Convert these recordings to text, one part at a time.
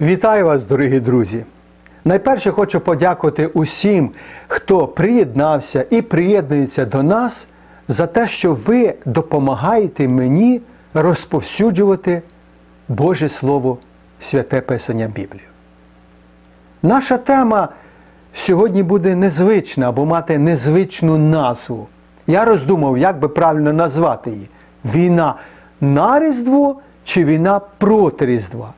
Вітаю вас, дорогі друзі! Найперше хочу подякувати усім, хто приєднався і приєднується до нас за те, що ви допомагаєте мені розповсюджувати Боже Слово, святе Писання Біблію. Наша тема сьогодні буде незвична або мати незвичну назву. Я роздумав, як би правильно назвати її: війна на Різдво чи війна проти Різдва.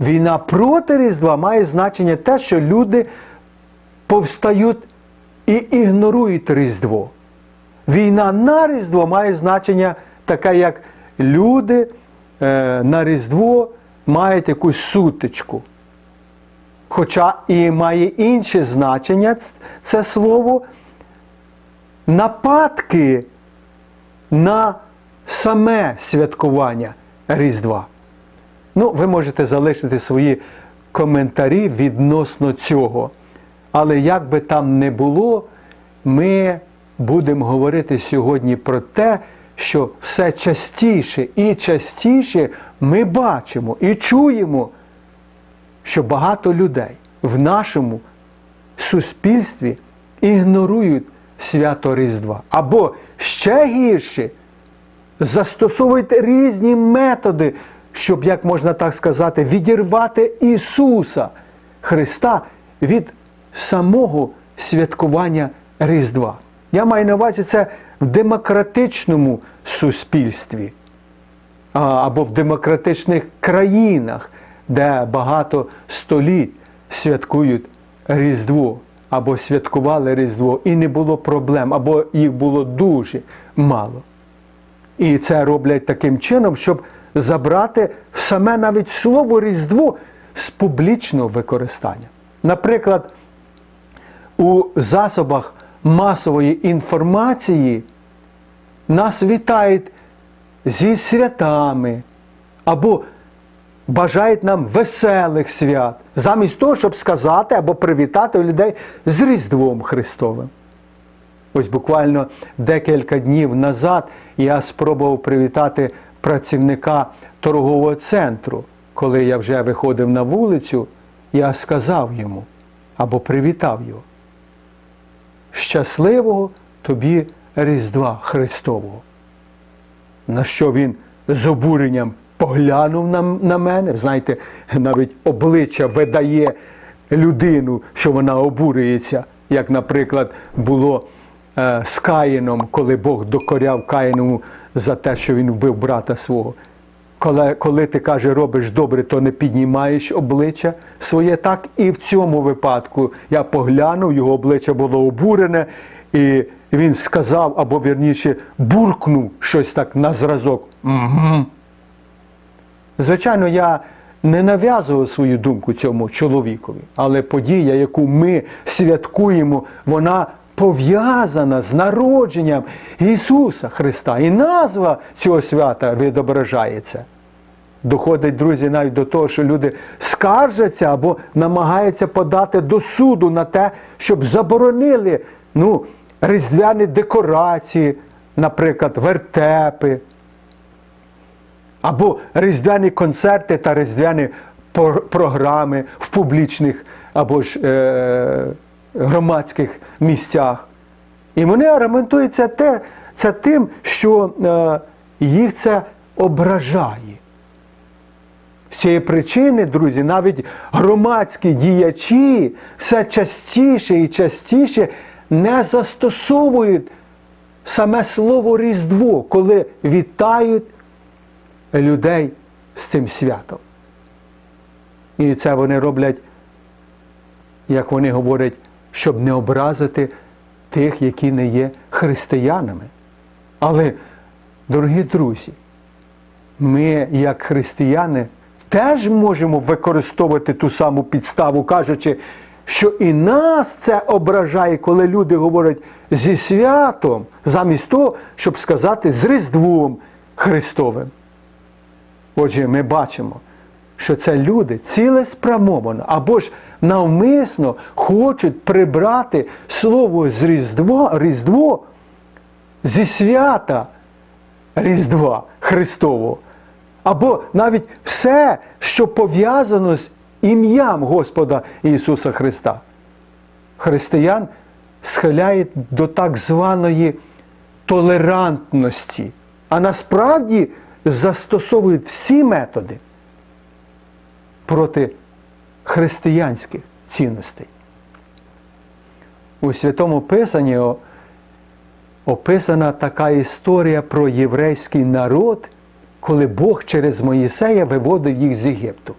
Війна проти Різдва має значення те, що люди повстають і ігнорують Різдво. Війна на Різдво має значення таке, як люди е, на Різдво мають якусь сутичку. Хоча і має інше значення це слово нападки на саме святкування Різдва. Ну, ви можете залишити свої коментарі відносно цього. Але як би там не було, ми будемо говорити сьогодні про те, що все частіше і частіше ми бачимо і чуємо, що багато людей в нашому суспільстві ігнорують свято Різдва. Або ще гірше, застосовують різні методи, щоб, як можна так сказати, відірвати Ісуса Христа від самого святкування Різдва. Я маю на увазі це в демократичному суспільстві або в демократичних країнах, де багато століть святкують Різдво або святкували Різдво, і не було проблем, або їх було дуже мало. І це роблять таким чином, щоб забрати саме навіть слово Різдво з публічного використання. Наприклад, у засобах масової інформації нас вітають зі святами або бажають нам веселих свят, замість того, щоб сказати або привітати людей з Різдвом Христовим. Ось буквально декілька днів назад я спробував привітати працівника торгового центру. Коли я вже виходив на вулицю, я сказав йому або привітав його. Щасливого тобі Різдва Христового. На що він з обуренням поглянув на, на мене, знаєте, навіть обличчя видає людину, що вона обурюється, як, наприклад, було з Каїном, коли Бог докоряв Каїнову за те, що він вбив брата свого. Коли, коли ти каже, робиш добре, то не піднімаєш обличчя своє. Так і в цьому випадку я поглянув, його обличчя було обурене, і він сказав, або вірніше, буркнув щось так на зразок. Угу. Звичайно, я не нав'язував свою думку цьому чоловікові, але подія, яку ми святкуємо, вона пов'язана з народженням Ісуса Христа. І назва цього свята відображається. Доходить, друзі, навіть до того, що люди скаржаться або намагаються подати до суду на те, щоб заборонили ну, різдвяні декорації, наприклад, вертепи, або різдвяні концерти та різдвяні програми в публічних або ж е, громадських місцях. І вони аргументуються те, це тим, що е, їх це ображає. З цієї причини, друзі, навіть громадські діячі все частіше і частіше не застосовують саме слово Різдво, коли вітають людей з цим святом. І це вони роблять, як вони говорять, щоб не образити тих, які не є християнами. Але, дорогі друзі, ми, як християни, теж можемо використовувати ту саму підставу, кажучи, що і нас це ображає, коли люди говорять зі святом, замість того, щоб сказати з Різдвом Христовим. Отже, ми бачимо, що це люди цілеспрямовано або ж навмисно хочуть прибрати слово з Різдво, Різдво зі свята Різдва Христового. або навіть все, що пов'язано з ім'ям Господа Ісуса Христа. Християн схиляють до так званої толерантності, а насправді застосовують всі методи проти християнських цінностей. У Святому Писанні описана така історія про єврейський народ, коли Бог через Моїсея виводив їх з Єгипту.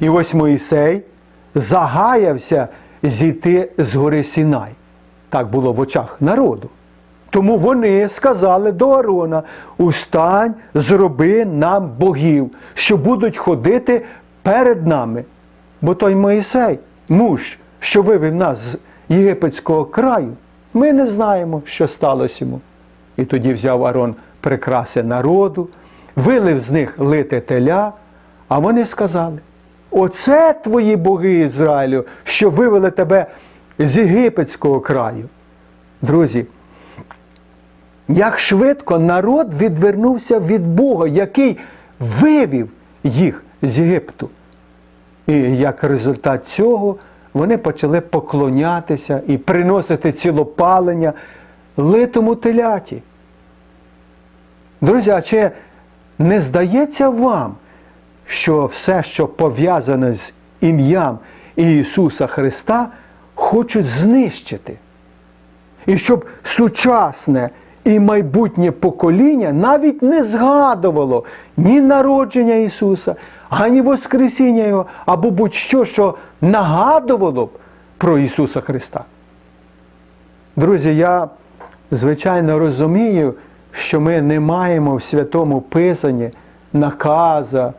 І ось Моїсей загаявся зійти з гори Сінай. Так було в очах народу. Тому вони сказали до Аарона: Устань, зроби нам богів, що будуть ходити перед нами. Бо той Моїсей, муж, що вивів нас з єгипетського краю, ми не знаємо, що сталося йому. І тоді взяв Арон прикраси народу, вилив з них лите теля, а вони сказали: Оце твої боги Ізраїлю, що вивели тебе з єгипетського краю. Друзі, як швидко народ відвернувся від Бога, який вивів їх з Єгипту. І як результат цього вони почали поклонятися і приносити цілопалення литому теляті. Друзі, а чи не здається вам, що все, що пов'язане з ім'ям Ісуса Христа, хочуть знищити? І щоб сучасне і майбутнє покоління навіть не згадувало ні народження Ісуса, ані Воскресіння Його, або будь-що, що нагадувало б про Ісуса Христа. Друзі, я звичайно розумію, що ми не маємо в Святому Писанні наказа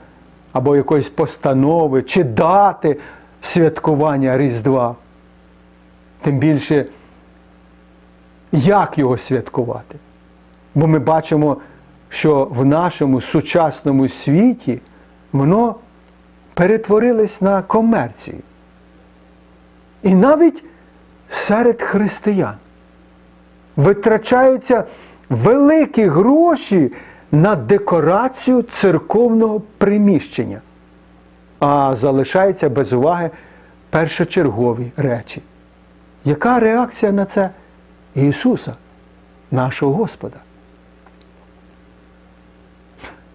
або якоїсь постанови чи дати святкування Різдва. Тим більше як його святкувати. Бо ми бачимо, що в нашому сучасному світі воно перетворилось на комерцію. І навіть серед християн витрачаються великі гроші на декорацію церковного приміщення, а залишаються без уваги першочергові речі. Яка реакція на це Ісуса, нашого Господа?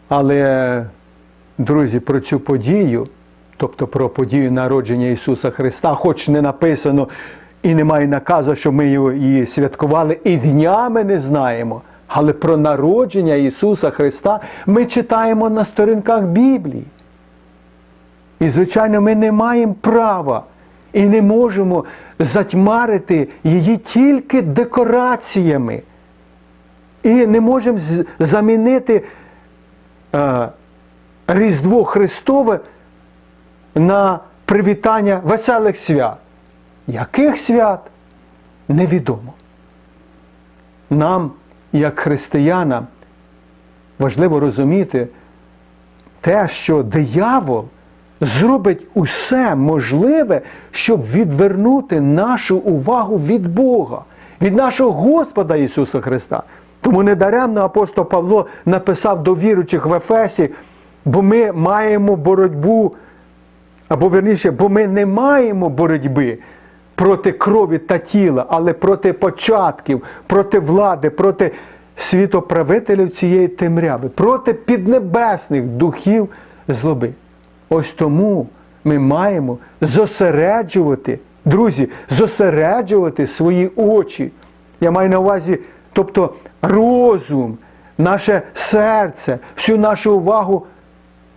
Але, друзі, про цю подію, тобто про подію народження Ісуса Христа, хоч не написано і немає наказу, що ми її святкували, і днями не знаємо. Але про народження Ісуса Христа ми читаємо на сторінках Біблії. І, звичайно, ми не маємо права і не можемо затьмарити її тільки декораціями. І не можемо замінити е, Різдво Христове на привітання веселих свят. Яких свят? Невідомо. Нам, як християнам, важливо розуміти те, що диявол зробить усе можливе, щоб відвернути нашу увагу від Бога, від нашого Господа Ісуса Христа. Тому недаремно апостол Павло написав до віруючих в Ефесі, бо ми маємо боротьбу, або верніше, бо ми не маємо боротьби проти крові та тіла, але проти початків, проти влади, проти світоправителів цієї темряви, проти піднебесних духів злоби. Ось тому ми маємо зосереджувати, друзі, зосереджувати свої очі. Я маю на увазі, тобто розум, наше серце, всю нашу увагу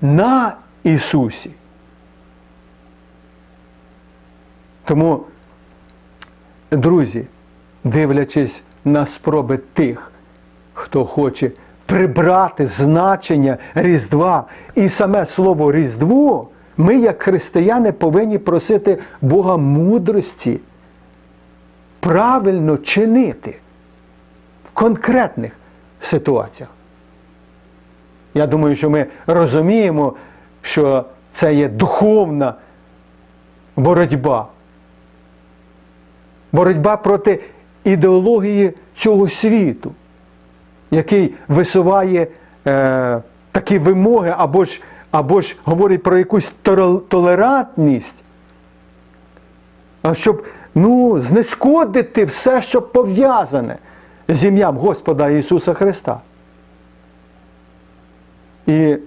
на Ісусі. Тому, друзі, дивлячись на спроби тих, хто хоче прибрати значення Різдва і саме слово Різдво, ми, як християни, повинні просити Бога мудрості правильно чинити в конкретних ситуаціях. Я думаю, що ми розуміємо, що це є духовна боротьба. Боротьба проти ідеології цього світу, який висуває е, такі вимоги, або ж, або ж говорить про якусь толерантність, щоб ну, знешкодити все, що пов'язане з ім'ям Господа Ісуса Христа. І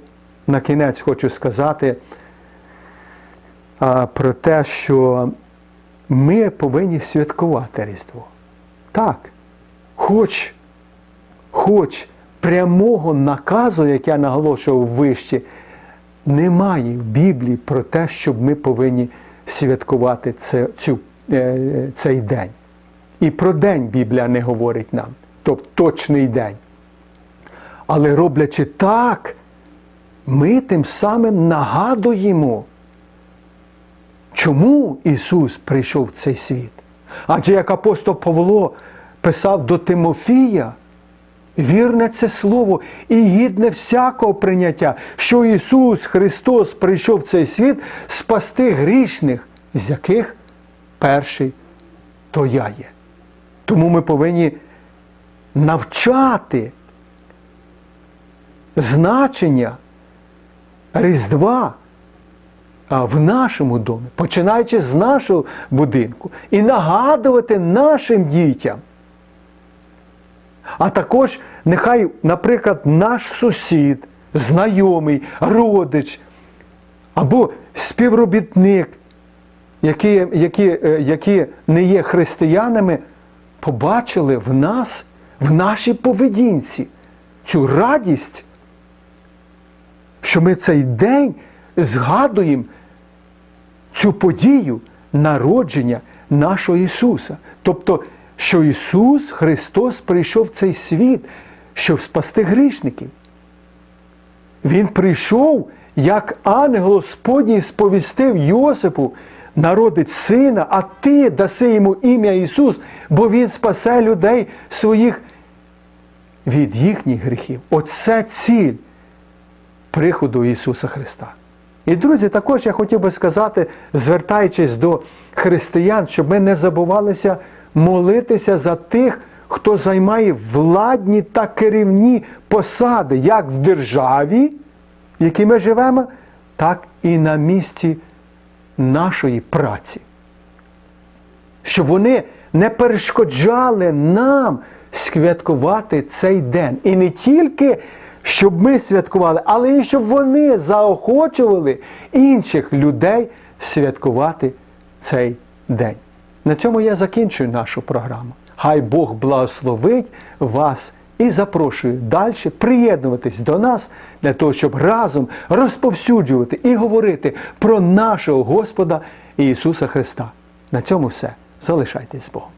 на кінець хочу сказати а, про те, що ми повинні святкувати Різдво. Так, хоч, хоч прямого наказу, як я наголошував вище, немає в Біблії про те, щоб ми повинні святкувати це, цю, е, цей день. І про день Біблія не говорить нам, тобто точний день. Але роблячи так, ми тим самим нагадуємо, чому Ісус прийшов в цей світ. Адже як апостол Павло писав до Тимофія, вірне це слово і гідне всякого прийняття, що Ісус Христос прийшов в цей світ спасти грішних, з яких перший то я є. Тому ми повинні навчати значення Різдва в нашому домі, починаючи з нашого будинку, і нагадувати нашим дітям. А також нехай, наприклад, наш сусід, знайомий, родич або співробітник, які, які, е, які не є християнами, побачили в нас, в нашій поведінці цю радість, що ми цей день згадуємо цю подію народження нашого Ісуса. Тобто, що Ісус Христос прийшов в цей світ, щоб спасти грішників. Він прийшов, як ангел Господній сповістив Йосипу, народить сина, а ти даси йому ім'я Ісус, бо Він спасе людей своїх від їхніх гріхів. Оце ціль приходу Ісуса Христа. І, друзі, також я хотів би сказати, звертаючись до християн, щоб ми не забувалися молитися за тих, хто займає владні та керівні посади, як в державі, в якій ми живемо, так і на місці нашої праці. Щоб вони не перешкоджали нам святкувати цей день. І не тільки щоб ми святкували, але і щоб вони заохочували інших людей святкувати цей день. На цьому я закінчую нашу програму. Хай Бог благословить вас і запрошую далі приєднуватись до нас для того, щоб разом розповсюджувати і говорити про нашого Господа Ісуса Христа. На цьому все. Залишайтесь з Богом.